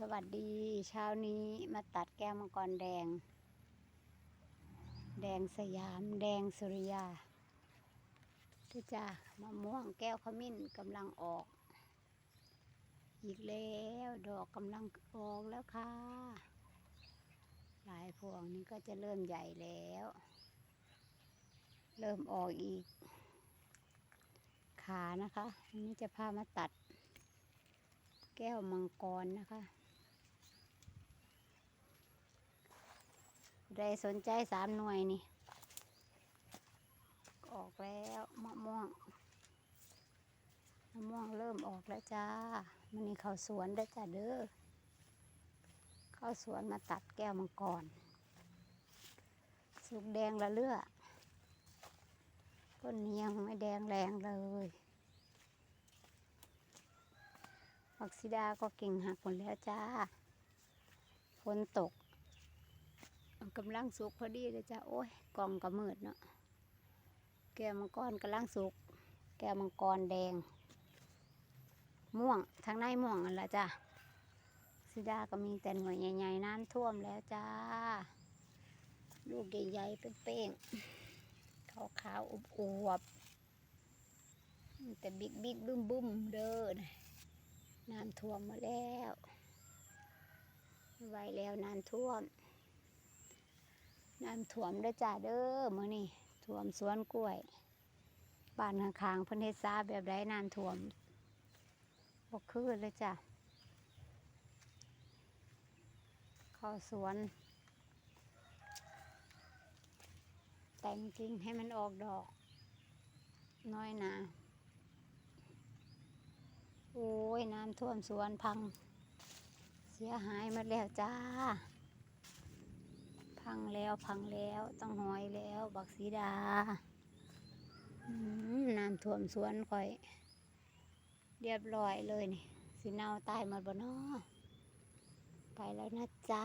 สวัสดีเช้านี้มาตัดแก้วมังกรแดง แดงสยาม แดงสุริยาทุจ้ามะม่วงแก้วขมิ้นกำลังออก อีกแล้วดอกกำลังออกแล้วค่ะ หลายพวงนี้ก็จะเริ่มใหญ่แล้ว เริ่มออกอีก ขานะคะอันนี้จะพามาตัดแก้วมังกรนะคะ ใครสนใจสามหน่วยนี่ ออกแล้วมะม่วงมะม่วงเริ่มออกแล้วจ้า มันนี่เข้าสวนได้จ้าเด้อเข้าสวนมาตัดแก้วมังกร สุกแดงละเลือต้นนี้ยังไม่แดงแรงเลยผักซิดาก็เก่งหักหมดแล้วจ้า ฝนตก กำลังสุกพอดีเลยจ้ะโอ้ยกล่องก็มืดเนาะแก้วมังกรกำลังสุก แก้วมังกรแดง ม่วงทางในม่วงนั่นแหละจ้ะซิดาก็มีแต่หน่วยใหญ่ๆน้ำท่วมแล้วจ้า ลูกใหญ่ๆเป้งๆขาวๆอวบๆแต่บิ๊กบิ๊กบึ้มบึ้มๆเด้อนะน้ำท่วมมาแล้ว ไวแล้วน้ำท่วม น้ำท่วมเด้อจ้าเด้อมื้อนี้ท่วมสวนกล้วยบ้านข้างๆเพิ่นเฮ็ดซาแบบไรน้ำท่วมบ่คือเลยจ้ะเข้าสวน แต่งกิ่งให้มันออกดอก น้อยนาโอ้ย น้ำท่วมสวนพัง เสียหายหมาแล้วจ้า พังแล้วพังแล้วต้องหอยแล้ว บักสีดาน้ำท่วมสวนค่อย เรียบร้อยเลยนี่สิเนาตายหมดบ่นอไปแล้วนะจ๊ะ